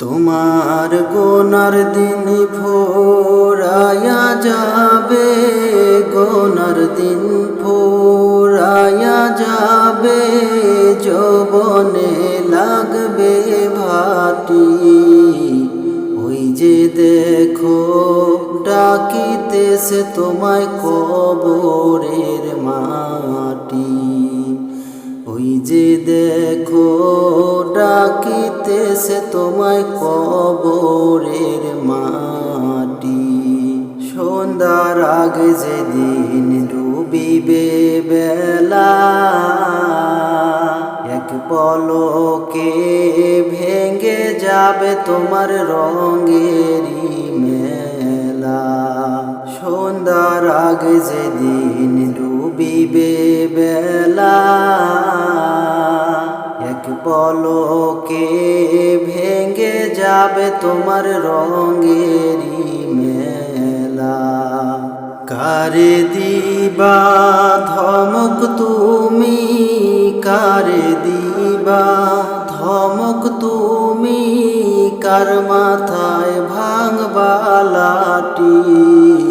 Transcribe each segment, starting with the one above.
তোমার গোনার দিন ফোরায়া যাবে, গোনার দিন ফোরায়া যাবে, যৌবনে লাগবে ভাটি। ওই যে দেখো, ডাকিতেছে তোমায় কবরের মাটি। ওই যে দেখো ডাকিতেছে তোমায় কবরের মাটি। সন্ধ্যার আগে যেদিন ডুবিবে বেলা, এক পলকে ভেঙে যাবে তোমার রঙেরই মেলা। সন্ধ্যার আগে যেদিন ডুবিবে বেলা পলকে ভেঙে যাবে তোমার রঙেরই মেলা। কারে দিবা ধমক তুমি, কারে দিবা ধমক তুমি, কার মাথায় ভাঙবালাটি ওই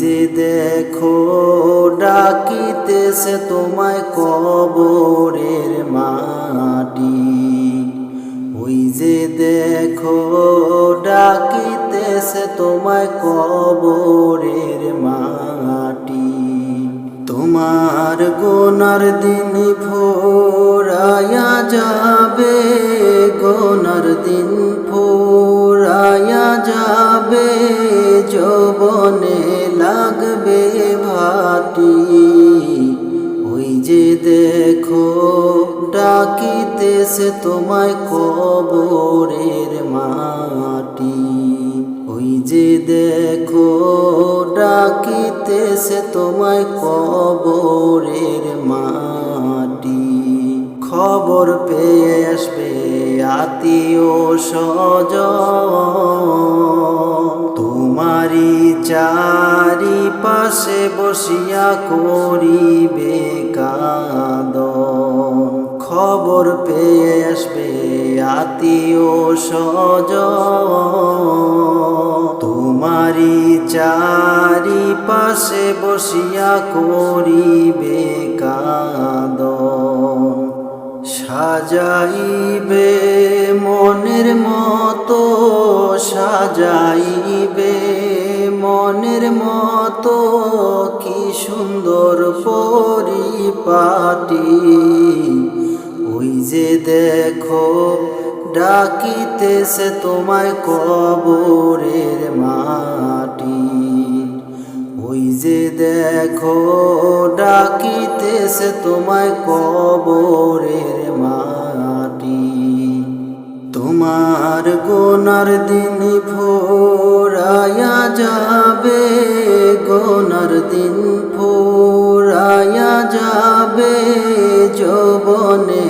যে দেখো ডাকিতেছে তোমায় কবরের মাটি। ওই যে দেখো ডাকিতেছে তোমায় কবরের মাটি। তোমার গোনার দিন ফোরায়া যাবে ডাকিতেছে তোমায় কবরের মাটি। ওই যে দেখো ডাকিতেছে তোমায় কবরের মাটি। খবর পেয়ে আসবে আত্মীয় সজ তোমারি চারি পাশে বসিয়া করিবে কাদ খবর পেয়ে আসবে আত্মীয় সজ তোমারি চারি পাশে বসিয়া করিবে কাদ সাজাইবে মনের মতো, সাজাইবে মনের মতো, কি সুন্দর পরিপাটি। যে দেখো, ডাকিতেছে তোমায় কবরের মাটি। ওই যে দেখো, ডাকিতেছে তোমায় কবরের মাটি। তোমার গোনার দিন ফোরায়া যাবে, গোনার দিন ফোরায়া যাবে, যৌবনে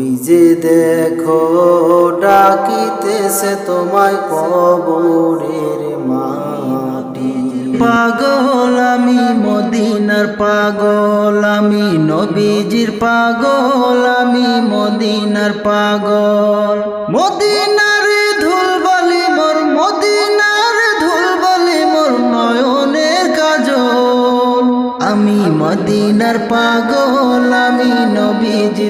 ওই যে দেখো, ডাকিতেছে তোমায় কবরের মাটি। পাগল আমি, মদিনার পাগল আমি, নবীজির পাগল আমি, মদিনার পাগল। মদিনার ধুলবালি মোর, মদিনার ধুলবালি মোর নয়নের কাজল। আমি মদিনার পাগল, আমি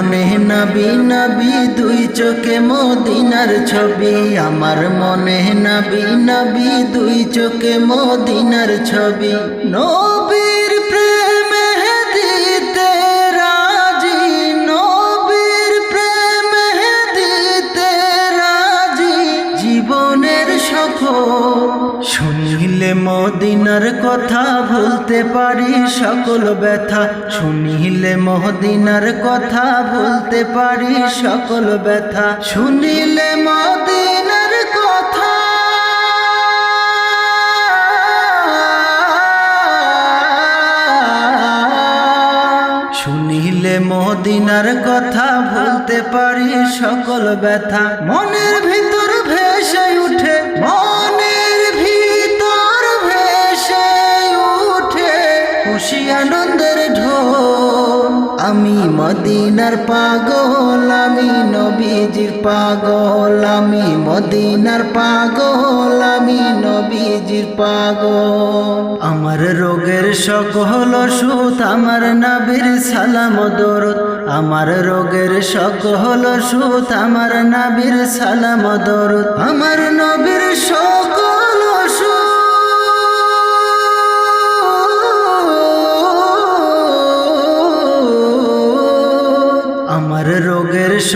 মনে নবী নবী, দুই চোখে মদিনার ছবি। আমার মনে নবী নবী, দুই চোখে মদিনার ছবি। নবীর প্রেমে দিতে রাজি, নবীর প্রেমে দিতে রাজি। জীবনের সফর শুনিলে মদিনার কথা পারি সকল ব্যথা। শুনিলে মহদিনার কথা, বলতে পারি সকল ব্যথা। শুনিলে মদিনার কথা। শুনিলে মদিনার কথা ভুলতে পারি সকল ব্যথা। মনের ভিতর খুশি আনন্দের ঢোল। আমি মদিনার পাগল, আমি নবীজির পাগল। আমি মদিনার পাগল, আমি নবীজির পাগল। আমার রোগের সকল সুত আমার নাবির সালাম দরদ। আমার রোগের সকল সুত আমার নাবির সালাম দরদ। আমার নবীর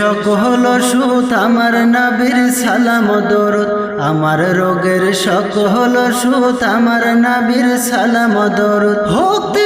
রোগের হলো সুত, আমার নাবির সালাম দরদ। আমার রোগের সকল সুত, আমার নাবির সালাম দরদ। ভক্তি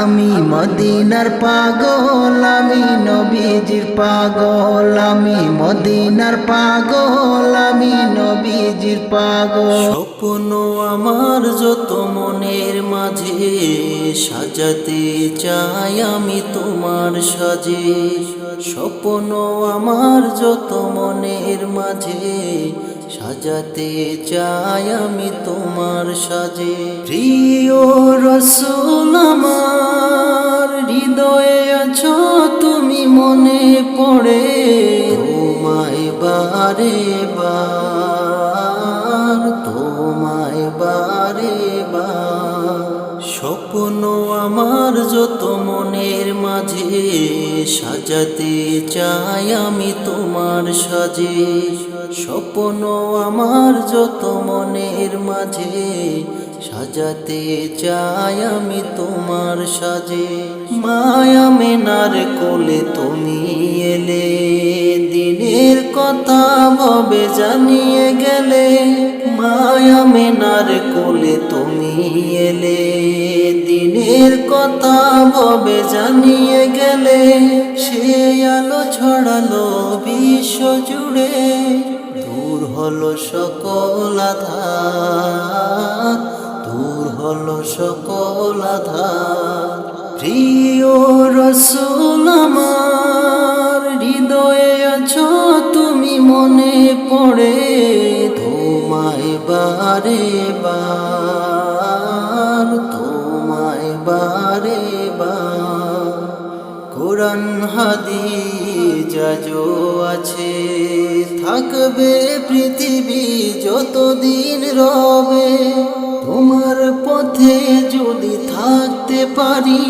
আমি মদিনার পাগল, আমি নবীজির পাগল, আমি মদিনার পাগল, আমি নবীজির পাগল। স্বপ্ন আমার যত মনের মাঝে, সাজাতে চাই আমি তোমার সাজে। স্বপ্ন আমার যত মনের মাঝে সাজাতে চাই আমি তোমার সাজে। প্রিয় রসুল আমার, হৃদয়ে আছো তুমি মনে পড়ে। তোমায় বারে বার, তোমায় বারে বার। স্বপ্ন আমার যত মনের মাঝে, সাজাতে চাই আমি তোমার সাজে। স্বপ্ন আমার যত মনের মাঝে, সাজাতে চাই আমি তোমার সাজে। মায়া মেনার কোলে তুমি এলে, দিনের কথা ভবে জানিয়ে গেলে। মায়া মেনার কোলে তুমি এলে, দিনের কথা ভবে জানিয়ে গেলে, সে আলো ছড়ালো বিশ্ব জুড়ে, দূর হলো সকল আধার দূর হলো সকল আধার প্রিয় রসুল আমার, হৃদয়ে আছো তুমি মনে পড়ে তোমায় বারে বার, তোমায় বারে বার। কোরআন হাদিজাজো আছে, থাকবে পৃথিবী যতদিন রবে। তোমার পথে যদি থাকতে পারি,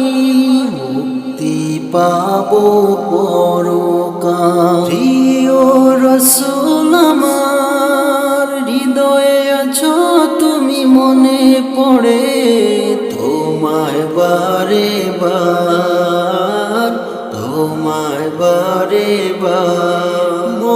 মুক্তি পাবো পরকাল। প্রিয় রসুল আমার আছো তুমি মনে পড়ে তোমায় বারে বার তোমায় বারে বার।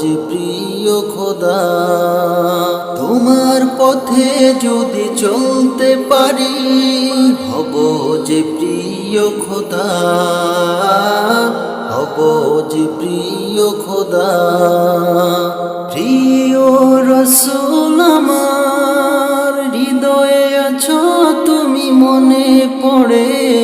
যে প্রিয় খোদা, তোমার পথে যদি চলতে পারি হব যে প্রিয় খোদা হব যে প্রিয় খোদা, প্রিয় রসুল আমার, হৃদয়ে আছো তুমি মনে পড়ে।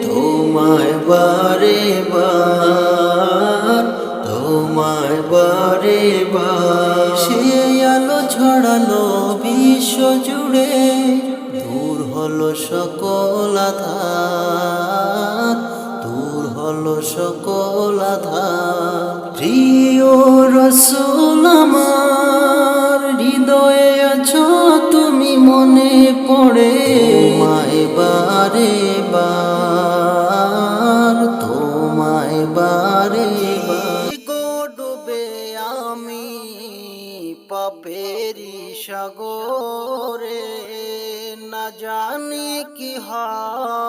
তোমায় বারে বার, তোমায় বারে বার। সে আলো ছড়ালো বিশ্ব জুড়ে, দূর হলো সকল দূর হলো সকল আধার। প্রিয় রসুল আমার, হৃদয়ে আছো তুমি মনে পড়ে। তোমায় বারে বার।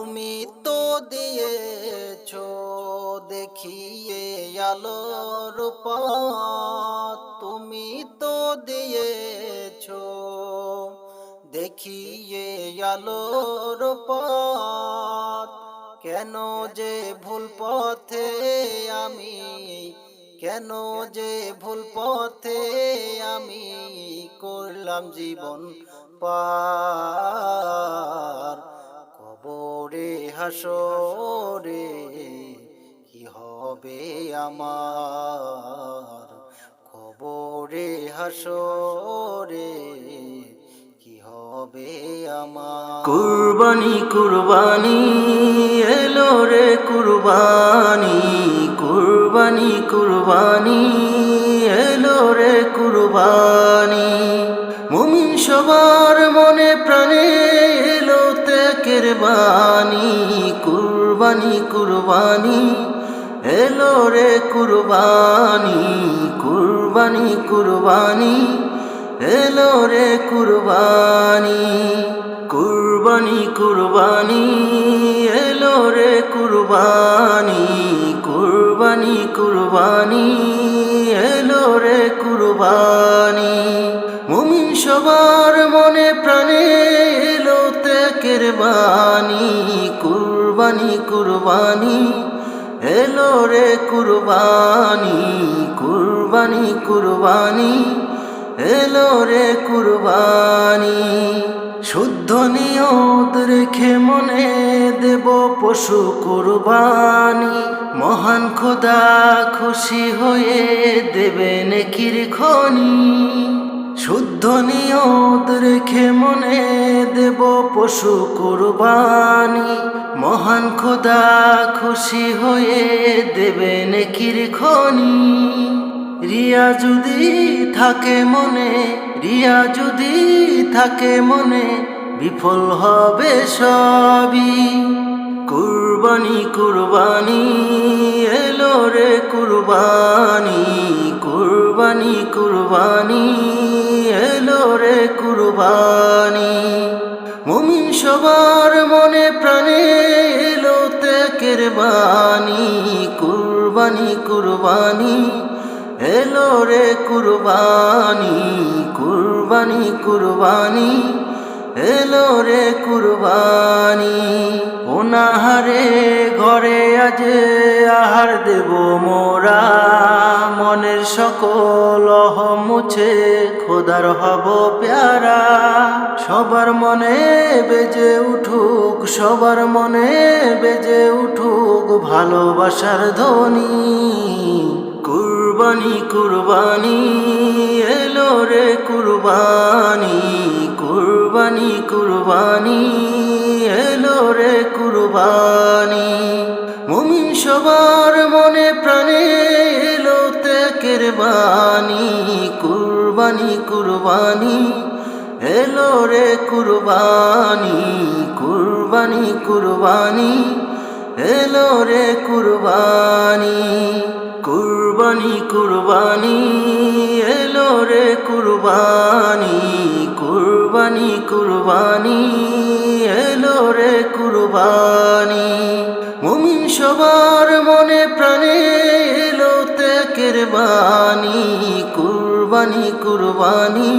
তুমি তো দিয়েছ, দেখিয়ে আলোর পথ তুমি তো দিয়েছ, দেখিয়ে আলোর পথ কেন যে ভুল পথে আমি, কেন যে ভুল পথে আমি করলাম জীবন পার। কবরে হাসরে কি হবে আমার? কবরে হাসরে কি হবে আমার? কুরবানি কুরবানি, এলো রে কুরবানি কুরবানি কুরবানি, এলো রে কুরবানি। মুমিন সবার বাণী কুরবানি কুরবানি। এলো রে কুরবানি কুরবানি কুরবানি। এলো রে কুরবানি কুরবানি কুরবানি। এলো রে কুরবানি কুরবানি কুরবানি। এলো রে কুরবানি। মুমিন সবার ত্যাগের বাণী, কুরবানি কুরবানি। এলো রে কুরবানি কুরবানি কুরবানি। এলো রে কুরবানি। শুদ্ধ নিয়ত রেখে মনে দেব পশু কুরবানি। মহান খোদা খুশি হয়ে দেবে নেকির খনি। শুদ্ধ নিয়ত রেখে মনে দেব পশু কুরবানি। মহান খোদা খুশি হয়ে দেবে নেকির রিয়া যদি থাকে মনে, রিয়া যদি থাকে মনে, বিফল হবে সবই। কুরবানি কুরবানি, এলো রে কুরবানি কুরবানি কুরবানি, এলো রে কুরবানি। মুমিন সবার মনে প্রাণে এলো তেকের বাণী, কুরবানি কুরবানি, এলো রে কুরবানি কুরবানি কুরবানি। এলো রে কুরবানি। ওনাহারে ঘরে আজ আহার দেব মোরা। মনের সকল মুছে খোদার হব প্যারা। সবার মনে বেজে উঠুক, সবার মনে বেজে উঠুক ভালোবাসার ধ্বনি। কুরবানি কুরবানি, এলো রে কুরবানি। কুরবানি কুরবানি, এলো রে কুরবানি। মুমিন সবার মনে প্রাণে এলো তেকের বাণী। কুরবানি কুরবানি, এলো রে কুরবানি। কুরবানি কুরবানি, এলো রে কুরবানি। কুরবানি কুরবানি, এলো রে কুরবানি কুরবানি কুরবানি, এলো রে কুরবানি। মুমিন সবার মনে প্রাণে এলো তেকের বাণী, কুরবানি কুরবানি,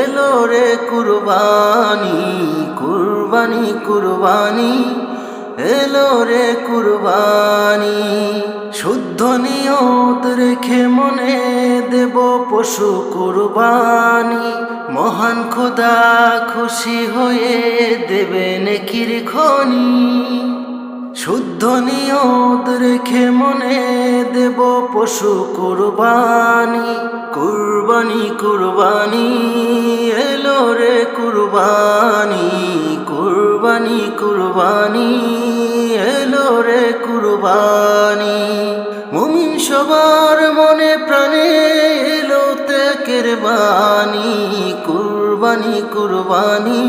এলো রে কুরবানি কুরবানি কুরবানি। এলো রে কুরবানি। শুদ্ধ নিয়ত রেখে মনে দেব পশু কুরবানি। মহান খোদা খুশি হয়ে দেবে নেকির খনি। শুদ্ধ নিয়ত রেখে পশু কুরবানি কুরবানি কুরবানি, এলো রে কুরবানি কুরবানি কুরবানি, এলো রে কুরবানি। মুমিন সবার মনে প্রাণে এলো তেকের বাণী, কুরবানি কুরবানি,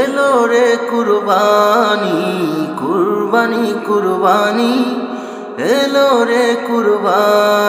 এলো রে কুরবানি কুরবানি কুরবানি এলো রে কুরবানি।